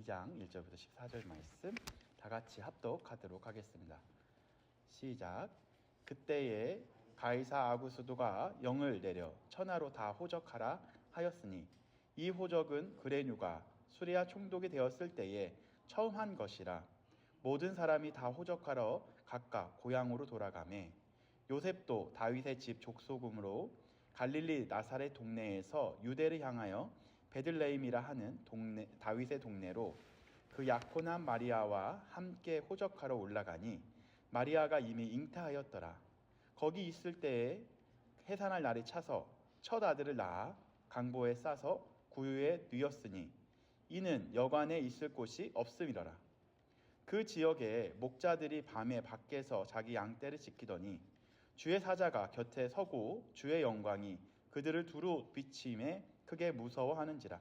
2장 1절부터 14절 말씀 다 같이 합독하도록 하겠습니다. 시작. 그때에 가이사 아구스도가 영을 내려 천하로 다 호적하라 하였으니 이 호적은 그레뉴가 수리아 총독이 되었을 때에 처음 한 것이라 모든 사람이 다 호적하러 각각 고향으로 돌아가매 요셉도 다윗의 집 족속음으로 갈릴리 나사렛 동네에서 유대를 향하여 베들레임이라 하는 동네 다윗의 동네로 그 약혼한 마리아와 함께 호적하러 올라가니 마리아가 이미 잉타하였더라. 거기 있을 때에 해산할 날이 차서 첫 아들을 낳아 강보에 싸서 구유에 뉘었으니 이는 여관에 있을 곳이 없음이러라. 그 지역에 목자들이 밤에 밖에서 자기 양떼를 지키더니 주의 사자가 곁에 서고 주의 영광이 그들을 두루 비침에 크게 무서워하는지라.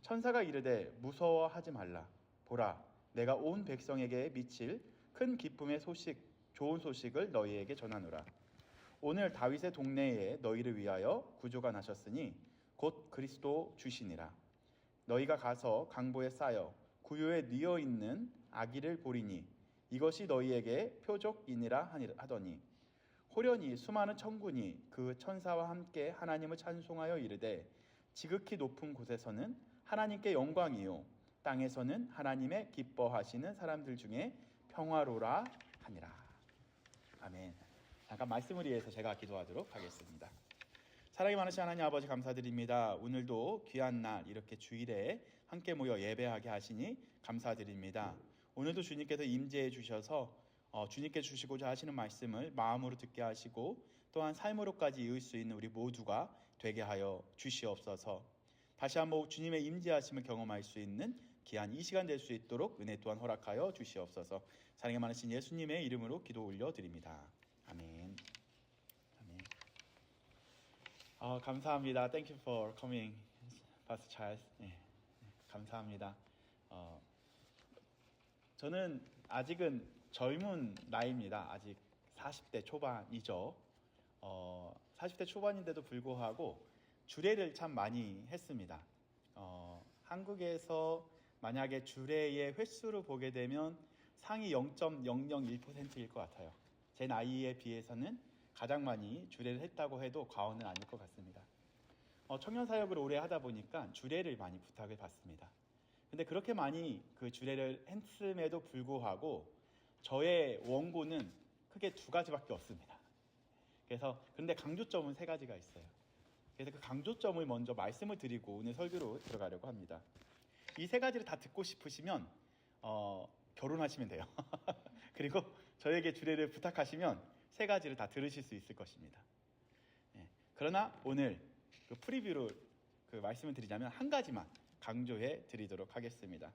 천사가 이르되 무서워하지 말라. 보라, 내가 온 백성에게 미칠 큰 기쁨의 소식, 좋은 소식을 너희에게 전하노라. 오늘 다윗의 동네에 너희를 위하여 구조가 나셨으니 곧 그리스도 주시니라. 너희가 가서 강보에 쌓여 구유에 뉘어 있는 아기를 보리니 이것이 너희에게 표적이니라 하더니 호련히 수많은 천군이 그 천사와 함께 하나님을 찬송하여 이르되 지극히 높은 곳에서는 하나님께 영광이요 땅에서는 하나님의 기뻐하시는 사람들 중에 평화로라 하니라. 아멘. 잠깐 말씀을 위해서 제가 기도하도록 하겠습니다. 사랑이 많으신 하나님 아버지 감사드립니다. 오늘도 귀한 날 이렇게 주일에 함께 모여 예배하게 하시니 감사드립니다. 오늘도 주님께서 임재해 주셔서 어, 주님께 주시고자 하시는 말씀을 마음으로 듣게 하시고 또한 삶으로까지 이을 수 있는 우리 모두가 되게 하여 주시옵소서. 다시 한번 주님의 임재하심을 경험할 수 있는 귀한 이 시간 될 수 있도록 은혜 또한 허락하여 주시옵소서. 사랑이 많으신 예수님의 이름으로 기도 올려드립니다. 아멘. 아멘. 어, 감사합니다. Thank you for coming, Pastor Charles. 네, 감사합니다. 어, 저는 아직은 젊은 나이입니다. 아직 40대 초반이죠. 어, 40대 초반인데도 불구하고 주례를 참 많이 했습니다. 어, 한국에서 만약에 주례의 횟수를 보게 되면 상위 0.001%일 것 같아요. 제 나이에 비해서는 가장 많이 주례를 했다고 해도 과언은 아닐 것 같습니다. 어, 청년 사역을 오래 하다 보니까 주례를 많이 부탁을 받습니다. 근데 그렇게 많이 그 주례를 했음에도 불구하고 저의 원고는 크게 두 가지밖에 없습니다. 그래서 그런데 강조점은 세 가지가 있어요. 그래서 그 강조점을 먼저 말씀을 드리고 오늘 설교로 들어가려고 합니다. 이 세 가지를 다 듣고 싶으시면 어, 결혼하시면 돼요. 그리고 저에게 주례를 부탁하시면 세 가지를 다 들으실 수 있을 것입니다. 예, 그러나 오늘 그 프리뷰로 그 말씀을 드리자면 한 가지만 강조해 드리도록 하겠습니다.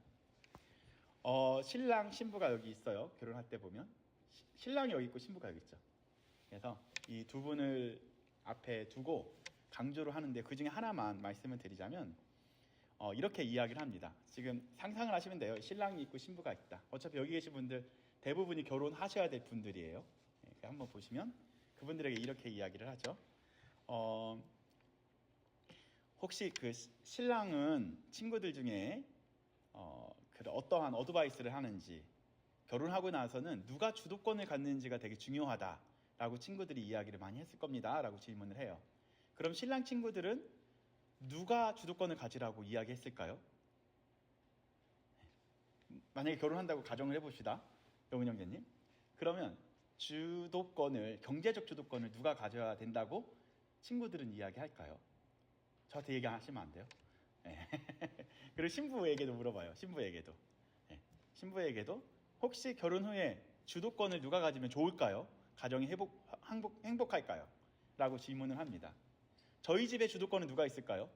어, 신랑 신부가 여기 있어요. 결혼할 때 보면 시, 신랑이 여기 있고 신부가 여기 있죠. 그래서 이 두 분을 앞에 두고 강조를 하는데 그 중에 하나만 말씀을 드리자면 어, 이렇게 이야기를 합니다. 지금 상상을 하시면 돼요. 신랑이 있고 신부가 있다. 어차피 여기 계신 분들 대부분이 결혼하셔야 될 분들이에요. 네, 한번 보시면 그분들에게 이렇게 이야기를 하죠. 어, 혹시 그 신랑은 친구들 중에 어, 그 어떠한 어드바이스를 하는지 결혼하고 나서는 누가 주도권을 갖는지가 되게 중요하다 라고 친구들이 이야기를 많이 했을 겁니다 라고 질문을 해요. 그럼 신랑 친구들은 누가 주도권을 가지라고 이야기했을까요? 만약에 결혼한다고 가정을 해봅시다. 영은 형제님. 그러면 주도권을, 경제적 주도권을 누가 가져야 된다고 친구들은 이야기할까요? 저한테 얘기하시면 안 돼요. 네. 그리고 신부에게도 물어봐요. 신부에게도. 네. 신부에게도 혹시 결혼 후에 주도권을 누가 가지면 좋을까요? 가정이 회복, 행복, 행복할까요? 라고 질문을 합니다. 저희 집에 주도권은 누가 있을까요?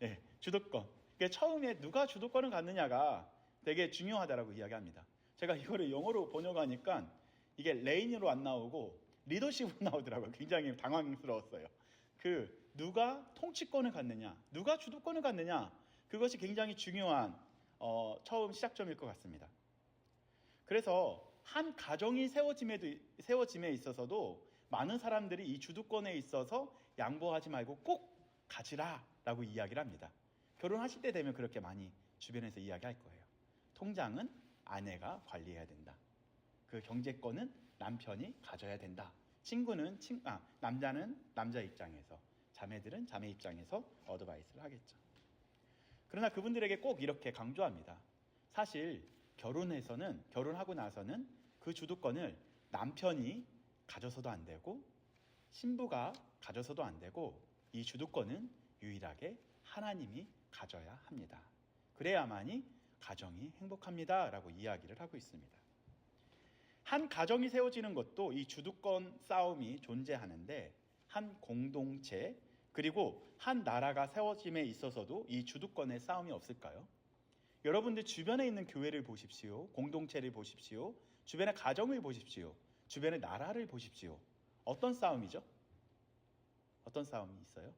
네, 주도권. 그러니까 처음에 누가 주도권을 갖느냐가 되게 중요하다라고 이야기합니다. 제가 이거를 영어로 번역하니까 이게 레인으로 안 나오고 리더십으로 나오더라고요. 굉장히 당황스러웠어요. 그 누가 통치권을 갖느냐, 누가 주도권을 갖느냐, 그것이 굉장히 중요한 어, 처음 시작점일 것 같습니다. 그래서 한 가정이 세워짐에도 세워짐에 있어서도 많은 사람들이 이 주도권에 있어서 양보하지 말고 꼭 가지라 라고 이야기를 합니다. 결혼하실 때 되면 그렇게 많이 주변에서 이야기할 거예요. 통장은 아내가 관리해야 된다. 그 경제권은 남편이 가져야 된다. 친구는 친, 아, 남자는 남자 입장에서, 자매들은 자매 입장에서 어드바이스를 하겠죠. 그러나 그분들에게 꼭 이렇게 강조합니다. 사실 결혼해서는 결혼하고 나서는 그 주도권을 남편이 가져서도 안 되고 신부가 가져서도 안 되고 이 주도권은 유일하게 하나님이 가져야 합니다. 그래야만이 가정이 행복합니다라고 이야기를 하고 있습니다. 한 가정이 세워지는 것도 이 주도권 싸움이 존재하는데 한 공동체 그리고 한 나라가 세워짐에 있어서도 이 주도권의 싸움이 없을까요? 여러분들 주변에 있는 교회를 보십시오. 공동체를 보십시오. 주변의 가정을 보십시오. 주변의 나라를 보십시오. 어떤 싸움이죠? 어떤 싸움이 있어요?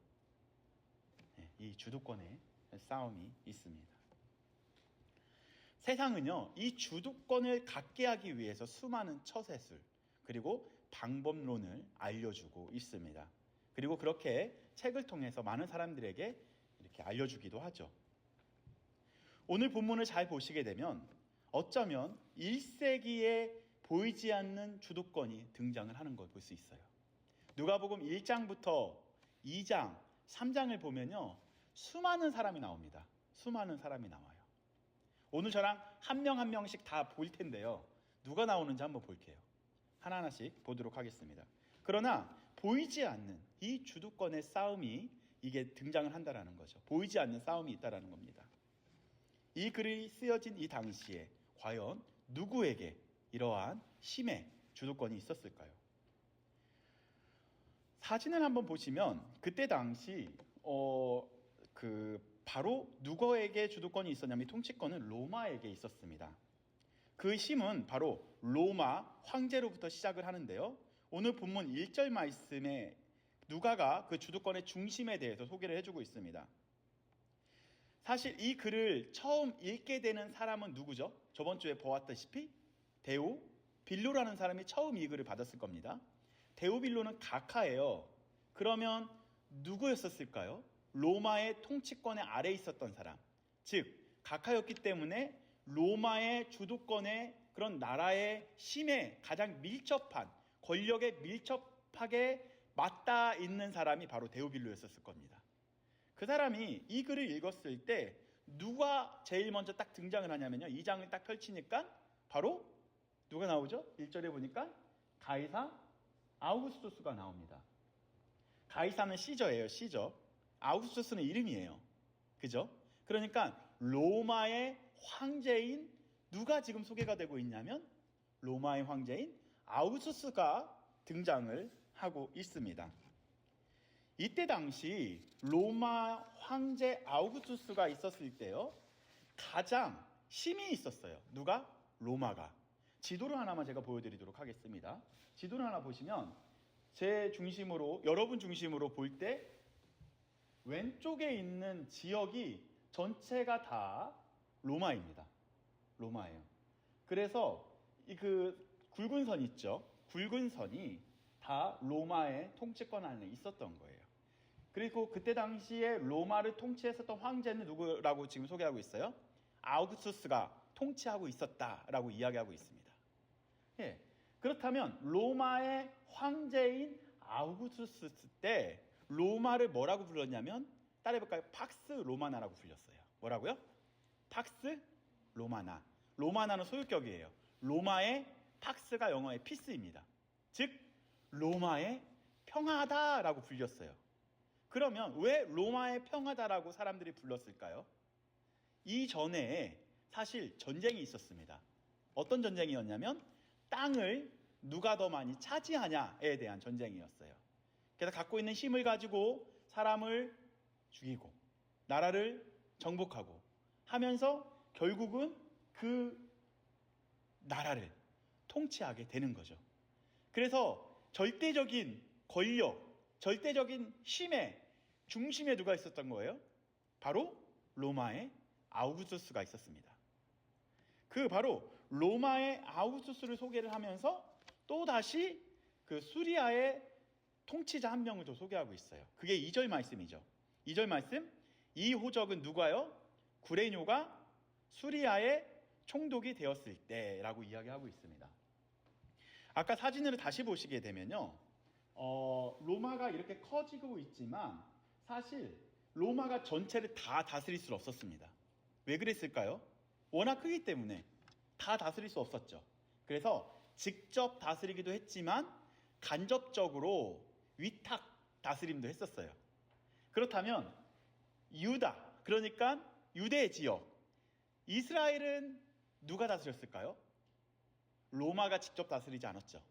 네, 이 주도권의 싸움이 있습니다. 세상은요, 이 주도권을 갖게 하기 위해서 수많은 처세술, 그리고 방법론을 알려주고 있습니다. 그리고 그렇게 책을 통해서 많은 사람들에게 이렇게 알려주기도 하죠. 오늘 본문을 잘 보시게 되면 어쩌면 1세기에 보이지 않는 주도권이 등장을 하는 걸 볼 수 있어요. 누가복음 1장부터 2장, 3장을 보면요. 수많은 사람이 나옵니다. 수많은 사람이 나와요. 오늘 저랑 한 명 한 명씩 다 볼 텐데요. 누가 나오는지 한번 볼게요. 하나하나씩 보도록 하겠습니다. 그러나 보이지 않는 이 주도권의 싸움이 이게 등장을 한다라는 거죠. 보이지 않는 싸움이 있다라는 겁니다. 이 글이 쓰여진 이 당시에 과연 누구에게 이러한 힘의 주도권이 있었을까요? 사진을 한번 보시면 그때 당시 어 그 바로 누구에게 주도권이 있었냐면 통치권은 로마에게 있었습니다. 그 힘은 바로 로마 황제로부터 시작을 하는데요. 오늘 본문 1절 말씀에 누가가 그 주도권의 중심에 대해서 소개를 해주고 있습니다. 사실 이 글을 처음 읽게 되는 사람은 누구죠? 저번 주에 보았다시피 데오 빌로라는 사람이 처음 이 글을 받았을 겁니다. 데오 빌로는 가카예요. 그러면 누구였었을까요? 로마의 통치권의 아래 있었던 사람. 즉 가카였기 때문에 로마의 주도권의 그런 나라의 힘에 가장 밀접한 권력에 밀접하게 맞닿아 있는 사람이 바로 데오빌로였었을 겁니다. 그 사람이 이 글을 읽었을 때 누가 제일 먼저 딱 등장을 하냐면요. 이 장을 딱 펼치니까 바로 누가 나오죠? 1절에 보니까 가이사 아우구스토스가 나옵니다. 가이사는 시저예요, 시저. 아우구스토스는 이름이에요. 그죠? 그러니까 로마의 황제인 누가 지금 소개가 되고 있냐면 로마의 황제인 아우구스토스가 등장을 하고 있습니다. 이때 당시 로마 황제 아우구스투스가 있었을 때요. 가장 힘이 있었어요. 누가? 로마가. 지도를 하나만 제가 보여드리도록 하겠습니다. 지도를 하나 보시면 제 중심으로 여러분 중심으로 볼 때 왼쪽에 있는 지역이 전체가 다 로마입니다. 로마예요. 그래서 이 그 굵은 선 있죠. 굵은 선이 다 로마의 통치권 안에 있었던 거예요. 그리고 그때 당시에 로마를 통치했었던 황제는 누구라고 지금 소개하고 있어요? 아우구스투스가 통치하고 있었다라고 이야기하고 있습니다. 예. 그렇다면 로마의 황제인 아우구스투스 때 로마를 뭐라고 불렀냐면 따라해볼까요? 팍스 로마나라고 불렸어요. 뭐라고요? 팍스 로마나. 로마나는 소유격이에요. 로마의 팍스가 영어의 피스입니다. 즉 로마의 평화다라고 불렸어요. 그러면 왜 로마의 평화다라고 사람들이 불렀을까요? 이전에 사실 전쟁이 있었습니다. 어떤 전쟁이었냐면 땅을 누가 더 많이 차지하냐에 대한 전쟁이었어요. 그래서 갖고 있는 힘을 가지고 사람을 죽이고 나라를 정복하고 하면서 결국은 그 나라를 통치하게 되는 거죠. 그래서 절대적인 권력, 절대적인 힘의 중심에 누가 있었던 거예요? 바로 로마의 아우구스투스가 있었습니다. 그 바로 로마의 아우구스투스를 소개를 하면서 또 다시 그 수리아의 통치자 한 명을 더 소개하고 있어요. 그게 2절 말씀이죠. 2절 말씀 이 호적은 누가요? 구레뇨가 수리아의 총독이 되었을 때라고 이야기하고 있습니다. 아까 사진을 다시 보시게 되면요. 어, 로마가 이렇게 커지고 있지만 사실 로마가 전체를 다 다스릴 수 없었습니다. 왜 그랬을까요? 워낙 크기 때문에 다 다스릴 수 없었죠. 그래서 직접 다스리기도 했지만 간접적으로 위탁 다스림도 했었어요. 그렇다면 유다, 그러니까 유대 지역, 이스라엘은 누가 다스렸을까요? 로마가 직접 다스리지 않았죠.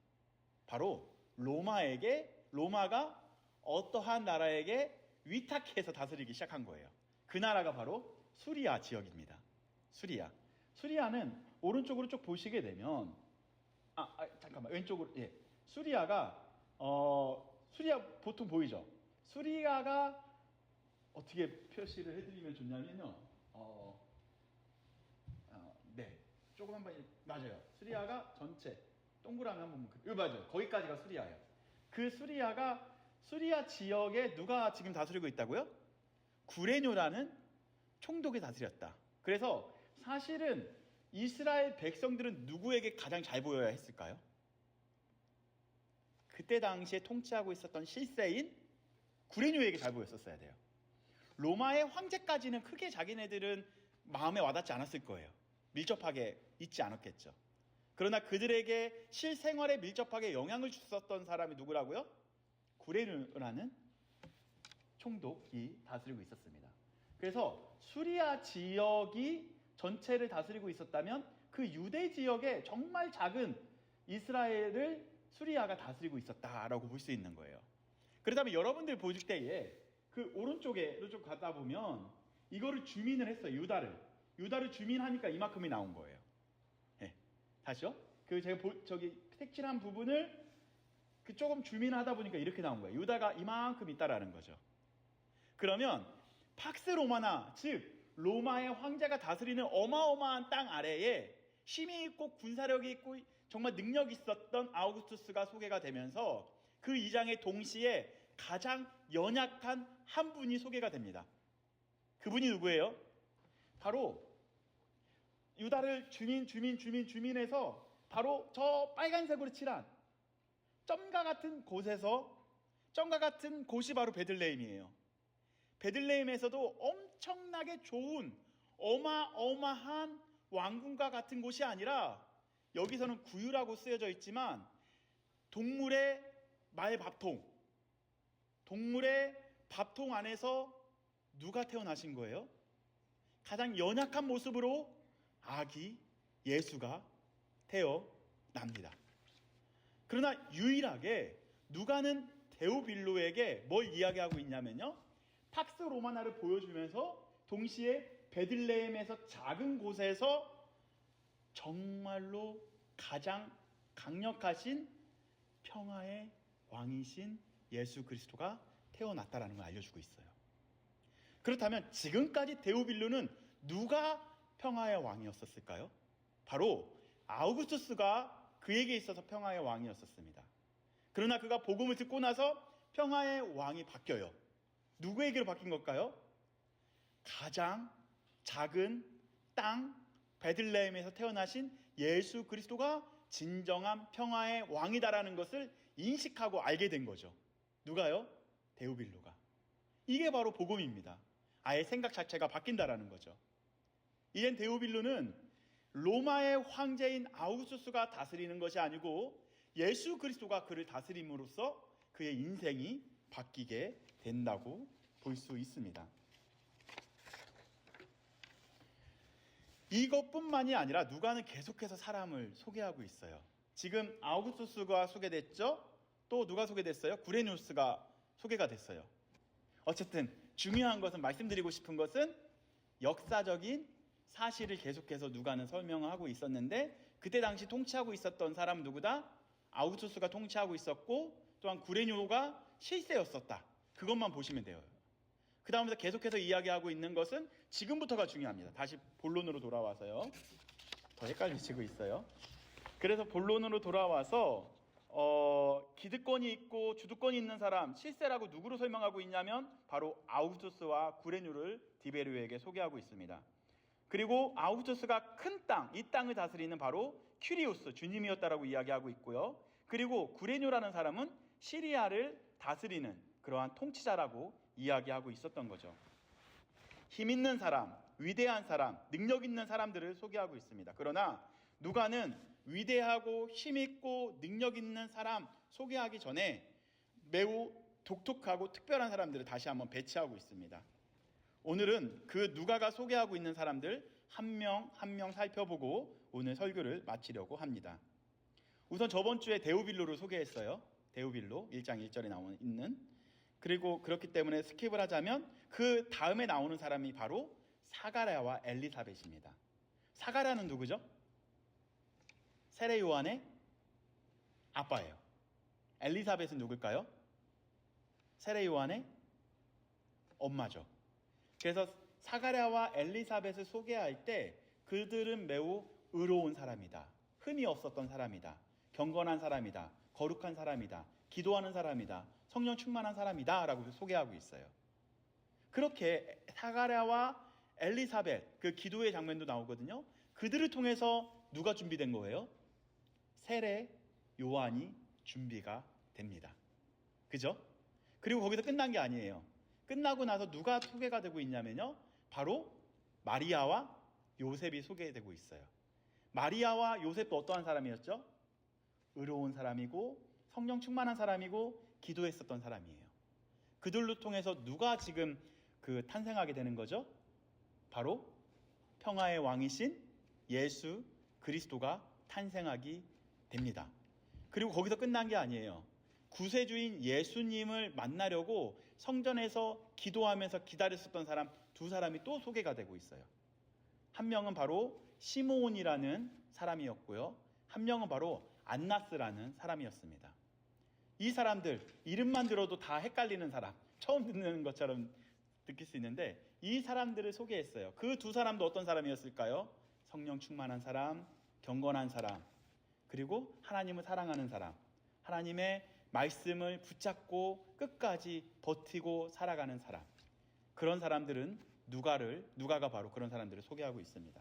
바로 로마에게 로마가 어떠한 나라에게 위탁해서 다스리기 시작한 거예요. 그 나라가 바로 수리아 지역입니다. 수리아. 수리아는 오른쪽으로 쭉 보시게 되면 아, 아, 잠깐만 왼쪽으로 예. 수리아가 어 수리아 보통 보이죠? 수리아가 어떻게 표시를 해드리면 좋냐면요. 어, 어, 네. 조금 한번 맞아요. 수리아가 전체 동그라미 한번 그, 맞아요. 거기까지가 수리아예요. 그 수리아가 수리아 지역에 누가 지금 다스리고 있다고요? 구레뇨라는 총독이 다스렸다. 그래서 사실은 이스라엘 백성들은 누구에게 가장 잘 보여야 했을까요? 그때 당시에 통치하고 있었던 실세인 구레뇨에게 잘 보였었어야 돼요. 로마의 황제까지는 크게 자기네들은 마음에 와닿지 않았을 거예요. 밀접하게 있지 않았겠죠. 그러나 그들에게 실생활에 밀접하게 영향을 줬었던 사람이 누구라고요? 구레누라는 총독이 다스리고 있었습니다. 그래서 수리아 지역이 전체를 다스리고 있었다면 그 유대 지역에 정말 작은 이스라엘을 수리아가 다스리고 있었다라고 볼 수 있는 거예요. 그렇다면 여러분들 보실 때에 그 오른쪽에 좀 가다 보면 이거를 주민을 했어요. 유다를. 유다를 주민하니까 이만큼이 나온 거예요. 예. 다시요? 그 제가 보- 저기 색칠한 부분을 그 조금 주민하다 보니까 이렇게 나온 거예요. 유다가 이만큼 있다라는 거죠. 그러면 팍스 로마나 즉 로마의 황제가 다스리는 어마어마한 땅 아래에 힘이 있고 군사력이 있고 정말 능력 있었던 아우구스투스가 소개가 되면서 그 이장에 동시에 가장 연약한 한 분이 소개가 됩니다. 그분이 누구예요? 바로 유다를 주민 주민 주민 주민에서 바로 저 빨간색으로 칠한 점과 같은 곳에서 점과 같은 곳이 바로 베들레헴이에요. 베들레헴에서도 엄청나게 좋은 어마어마한 왕궁과 같은 곳이 아니라 여기서는 구유라고 쓰여져 있지만 동물의 말 밥통, 동물의 밥통 안에서 누가 태어나신 거예요? 가장 연약한 모습으로 아기 예수가 태어납니다. 그러나 유일하게 누가는 데오빌로에게 뭘 이야기하고 있냐면요. 팍스 로마나를 보여주면서 동시에 베들레헴에서 작은 곳에서 정말로 가장 강력하신 평화의 왕이신 예수 그리스도가 태어났다라는 걸 알려주고 있어요. 그렇다면 지금까지 데오빌로는 누가 평화의 왕이었었을까요? 바로 아우구스투스가 그에게 있어서 평화의 왕이었었습니다. 그러나 그가 복음을 듣고 나서 평화의 왕이 바뀌어요. 누구에게로 바뀐 걸까요? 가장 작은 땅 베들레헴에서 태어나신 예수 그리스도가 진정한 평화의 왕이다라는 것을 인식하고 알게 된 거죠. 누가요? 데오빌로가. 이게 바로 복음입니다. 아예 생각 자체가 바뀐다라는 거죠. 이젠 데오빌로는 로마의 황제인 아우구스투스가 다스리는 것이 아니고 예수 그리스도가 그를 다스림으로써 그의 인생이 바뀌게 된다고 볼 수 있습니다. 이것뿐만이 아니라 누가는 계속해서 사람을 소개하고 있어요. 지금 아우구스투스가 소개됐죠? 또 누가 소개됐어요? 구레누스가 소개가 됐어요. 어쨌든 중요한 것은 말씀드리고 싶은 것은 역사적인 사실을 계속해서 누가는 설명하고 있었는데 그때 당시 통치하고 있었던 사람 누구다? 아우구스투스가 통치하고 있었고 또한 구레뇨가 실세였었다. 그것만 보시면 돼요. 그 다음부터 계속해서 이야기하고 있는 것은 지금부터가 중요합니다. 다시 본론으로 돌아와서요. 더 헷갈리시고 있어요. 그래서 본론으로 돌아와서 어, 기득권이 있고 주도권이 있는 사람 실세라고 누구로 설명하고 있냐면 바로 아우구스투스와 구레뉴를 디베르에게 소개하고 있습니다. 그리고 아우구스투스가 큰 땅, 이 땅을 다스리는 바로 큐리우스 주님이었다라고 이야기하고 있고요. 그리고 구레뉴라는 사람은 시리아를 다스리는 그러한 통치자라고 이야기하고 있었던 거죠. 힘 있는 사람, 위대한 사람, 능력 있는 사람들을 소개하고 있습니다. 그러나 누가는 위대하고 힘 있고 능력 있는 사람 소개하기 전에 매우 독특하고 특별한 사람들을 다시 한번 배치하고 있습니다. 오늘은 그 누가가 소개하고 있는 사람들 한명 한명 살펴보고 오늘 설교를 마치려고 합니다. 우선 저번 주에 데우빌로를 소개했어요. 데우빌로 1장 1절에 나오는 있는 그리고 그렇기 때문에 스킵을 하자면 그 다음에 나오는 사람이 바로 사가랴와 엘리사벳입니다. 사가랴는 누구죠? 세례 요한의 아빠예요. 엘리사벳은 누굴까요? 세례 요한의 엄마죠. 그래서 사가랴와 엘리사벳을 소개할 때 그들은 매우 의로운 사람이다. 흠이 없었던 사람이다. 경건한 사람이다. 거룩한 사람이다. 기도하는 사람이다. 성령 충만한 사람이다. 라고 소개하고 있어요. 그렇게 사가랴와 엘리사벳 그 기도의 장면도 나오거든요. 그들을 통해서 누가 준비된 거예요? 세례 요한이 준비가 됩니다. 그죠? 그리고 거기서 끝난 게 아니에요. 끝나고 나서 누가 소개가 되고 있냐면요. 바로 마리아와 요셉이 소개되고 있어요. 마리아와 요셉도 어떠한 사람이었죠? 의로운 사람이고 성령 충만한 사람이고 기도했었던 사람이에요. 그들로 통해서 누가 지금 그 탄생하게 되는 거죠? 바로 평화의 왕이신 예수 그리스도가 탄생하기 됩니다. 그리고 거기서 끝난 게 아니에요. 구세주인 예수님을 만나려고 성전에서 기도하면서 기다렸었던 사람 두 사람이 또 소개가 되고 있어요. 한 명은 바로 시므온이라는 사람이었고요. 한 명은 바로 안나스라는 사람이었습니다. 이 사람들 이름만 들어도 다 헷갈리는 사람, 처음 듣는 것처럼 느낄 수 있는데 이 사람들을 소개했어요. 그 두 사람도 어떤 사람이었을까요? 성령 충만한 사람, 경건한 사람, 그리고 하나님을 사랑하는 사람, 하나님의 말씀을 붙잡고 끝까지 버티고 살아가는 사람. 그런 사람들은 누가를 누가가 바로 그런 사람들을 소개하고 있습니다.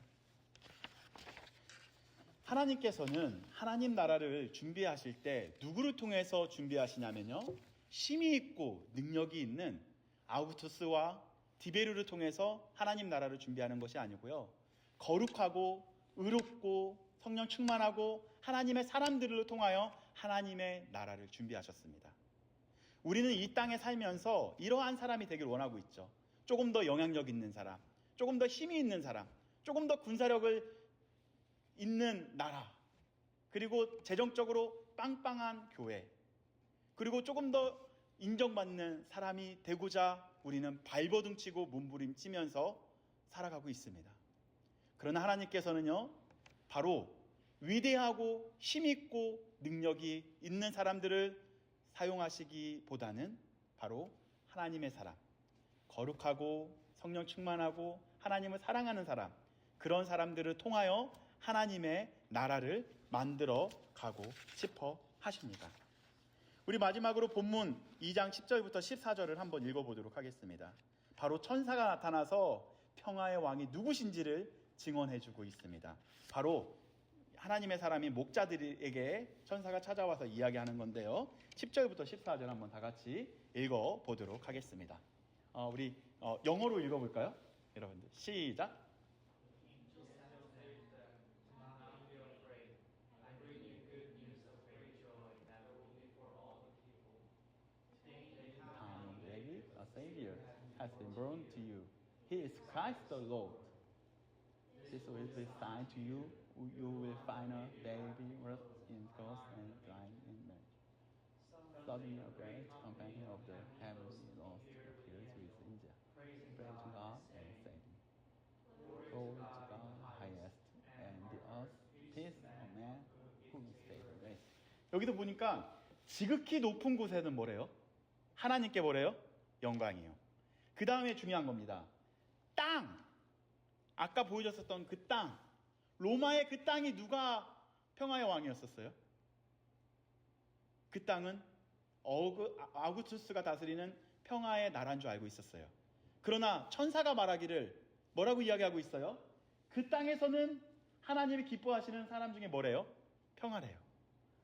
하나님께서는 하나님 나라를 준비하실 때 누구를 통해서 준비하시냐면요. 힘이 있고 능력이 있는 아우구투스와 디베르를 통해서 하나님 나라를 준비하는 것이 아니고요. 거룩하고 의롭고 성령 충만하고 하나님의 사람들을 통하여 하나님의 나라를 준비하셨습니다. 우리는 이 땅에 살면서 이러한 사람이 되길 원하고 있죠. 조금 더 영향력 있는 사람, 조금 더 힘이 있는 사람, 조금 더 군사력을 있는 나라, 그리고 재정적으로 빵빵한 교회, 그리고 조금 더 인정받는 사람이 되고자 우리는 발버둥치고 몸부림치면서 살아가고 있습니다. 그러나 하나님께서는요, 바로 위대하고 힘있고 능력이 있는 사람들을 사용하시기보다는 바로 하나님의 사람, 거룩하고 성령 충만하고 하나님을 사랑하는 사람, 그런 사람들을 통하여 하나님의 나라를 만들어 가고 싶어 하십니다. 우리 마지막으로 본문 2장 10절부터 14절을 한번 읽어보도록 하겠습니다. 바로 천사가 나타나서 평화의 왕이 누구신지를 증언해주고 있습니다. 바로 하나님의 사람이 목자들에게 천사가 찾아와서 이야기하는 건데요. 10절부터 14절 한번 다 같이 읽어 보도록 하겠습니다. 어, 우리 어, 영어로 읽어 볼까요? 여러분들 시작. Um, a Savior, has been born to you. He is Christ the Lord. This will be sign to you. You will baby wrapped in clothes and lying in bed. Suddenly a great companion of the heavenly Lord appears with angel. Pray to God and Him. Glory to God highest, and the earth peace on man who is favored grace. 여기도 보니까 지극히 높은 곳에는 뭐래요? 하나님께 뭐래요? 영광이요. 그 다음에 중요한 겁니다. 땅! 아까 보여줬었던 그 땅. 로마의 그 땅이 누가 평화의 왕이었었어요? 그 땅은 어그, 아- 아우구스투스가 다스리는 평화의 나라인 줄 알고 있었어요. 그러나 천사가 말하기를 뭐라고 이야기하고 있어요? 그 땅에서는 하나님이 기뻐하시는 사람 중에 뭐래요? 평화래요.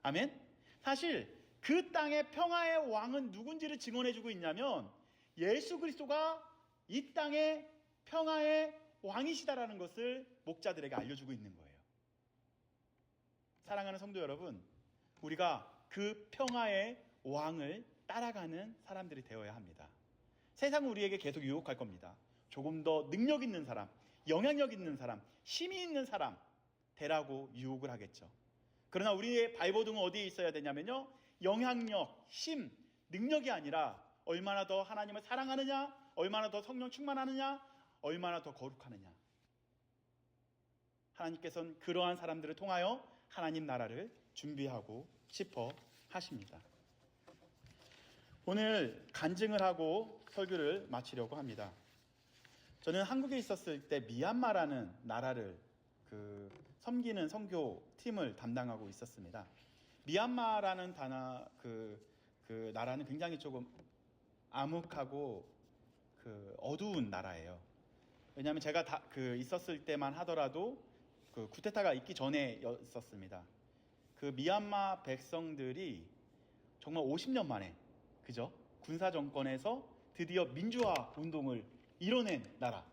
아멘? 사실 그 땅의 평화의 왕은 누군지를 증언해주고 있냐면 예수 그리스도가 이 땅의 평화의 왕이시다라는 것을 목자들에게 알려주고 있는 거예요. 사랑하는 성도 여러분, 우리가 그 평화의 왕을 따라가는 사람들이 되어야 합니다. 세상은 우리에게 계속 유혹할 겁니다. 조금 더 능력 있는 사람, 영향력 있는 사람, 힘이 있는 사람 되라고 유혹을 하겠죠. 그러나 우리의 발버둥은 어디에 있어야 되냐면요. 영향력, 힘, 능력이 아니라 얼마나 더 하나님을 사랑하느냐, 얼마나 더 성령 충만하느냐, 얼마나 더 거룩하느냐. 하나님께서는 그러한 사람들을 통하여 하나님 나라를 준비하고 싶어 하십니다. 오늘 간증을 하고 설교를 마치려고 합니다. 저는 한국에 있었을 때 미얀마라는 나라를 그 섬기는 선교 팀을 담당하고 있었습니다. 미얀마라는 단어 그, 그 나라는 굉장히 조금 암흑하고 그 어두운 나라예요. 왜냐하면 제가 다 그 있었을 때만 하더라도 그 쿠데타가 있기 전에였었습니다. 그 미얀마 백성들이 정말 50년 만에 그죠? 군사 정권에서 드디어 민주화 운동을 이뤄낸 나라.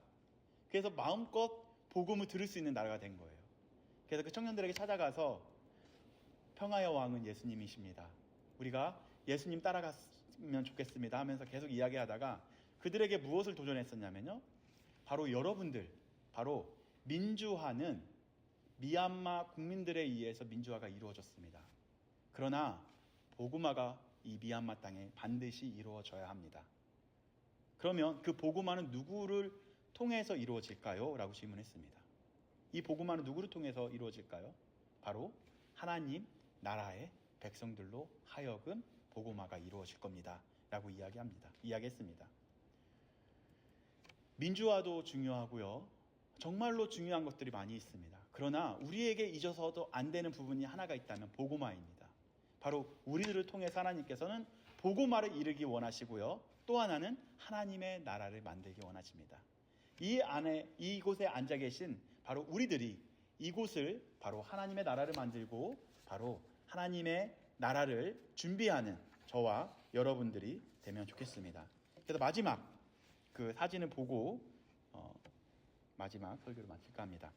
그래서 마음껏 복음을 들을 수 있는 나라가 된 거예요. 그래서 그 청년들에게 찾아가서 평화의 왕은 예수님이십니다. 우리가 예수님 따라갔으면 좋겠습니다 하면서 계속 이야기하다가 그들에게 무엇을 도전했었냐면요. 바로 여러분들, 바로 민주화는 미얀마 국민들에 의해서 민주화가 이루어졌습니다. 그러나 복음화가 이 미얀마 땅에 반드시 이루어져야 합니다. 그러면 그 복음화는 누구를 통해서 이루어질까요? 라고 질문했습니다. 이 복음화는 누구를 통해서 이루어질까요? 바로 하나님 나라의 백성들로 하여금 복음화가 이루어질 겁니다. 라고 이야기합니다. 이야기했습니다. 민주화도 중요하고요. 정말로 중요한 것들이 많이 있습니다. 그러나 우리에게 잊어서도 안 되는 부분이 하나가 있다면 복음화입니다. 바로 우리들을 통해서 하나님께서는 복음화를 이루기 원하시고요. 또 하나는 하나님의 나라를 만들기 원하십니다. 이 안에 이곳에 앉아 계신 바로 우리들이 이곳을 바로 하나님의 나라를 만들고 바로 하나님의 나라를 준비하는 저와 여러분들이 되면 좋겠습니다. 그래서 마지막 그 사진을 보고 어, 마지막 설교를 마칠까 합니다.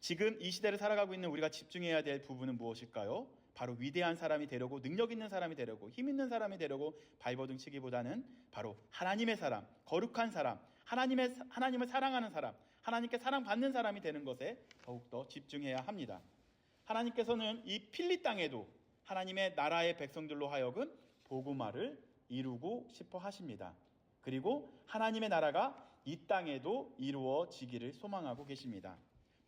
지금 이 시대를 살아가고 있는 우리가 집중해야 될 부분은 무엇일까요? 바로 위대한 사람이 되려고 능력 있는 사람이 되려고 힘 있는 사람이 되려고 발버둥 치기보다는 바로 하나님의 사람, 거룩한 사람, 하나님의 하나님을 사랑하는 사람, 하나님께 사랑받는 사람이 되는 것에 더욱 더 집중해야 합니다. 하나님께서는 이 필리 땅에도 하나님의 나라의 백성들로 하여금 복음화를 이루고 싶어 하십니다. 그리고 하나님의 나라가 이 땅에도 이루어지기를 소망하고 계십니다.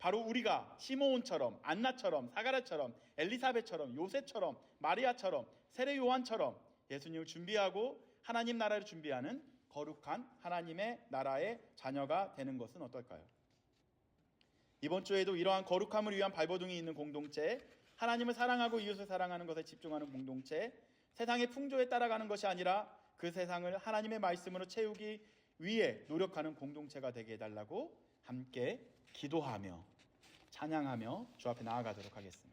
바로 우리가 시모온처럼 안나처럼 사가랴처럼 엘리사벳처럼 요셉처럼 마리아처럼 세례 요한처럼 예수님을 준비하고 하나님 나라를 준비하는 거룩한 하나님의 나라의 자녀가 되는 것은 어떨까요? 이번 주에도 이러한 거룩함을 위한 발버둥이 있는 공동체, 하나님을 사랑하고 이웃을 사랑하는 것에 집중하는 공동체, 세상의 풍조에 따라가는 것이 아니라 그 세상을 하나님의 말씀으로 채우기 위해 노력하는 공동체가 되게 해달라고 함께 기도하며 찬양하며 주 앞에 나아가도록 하겠습니다.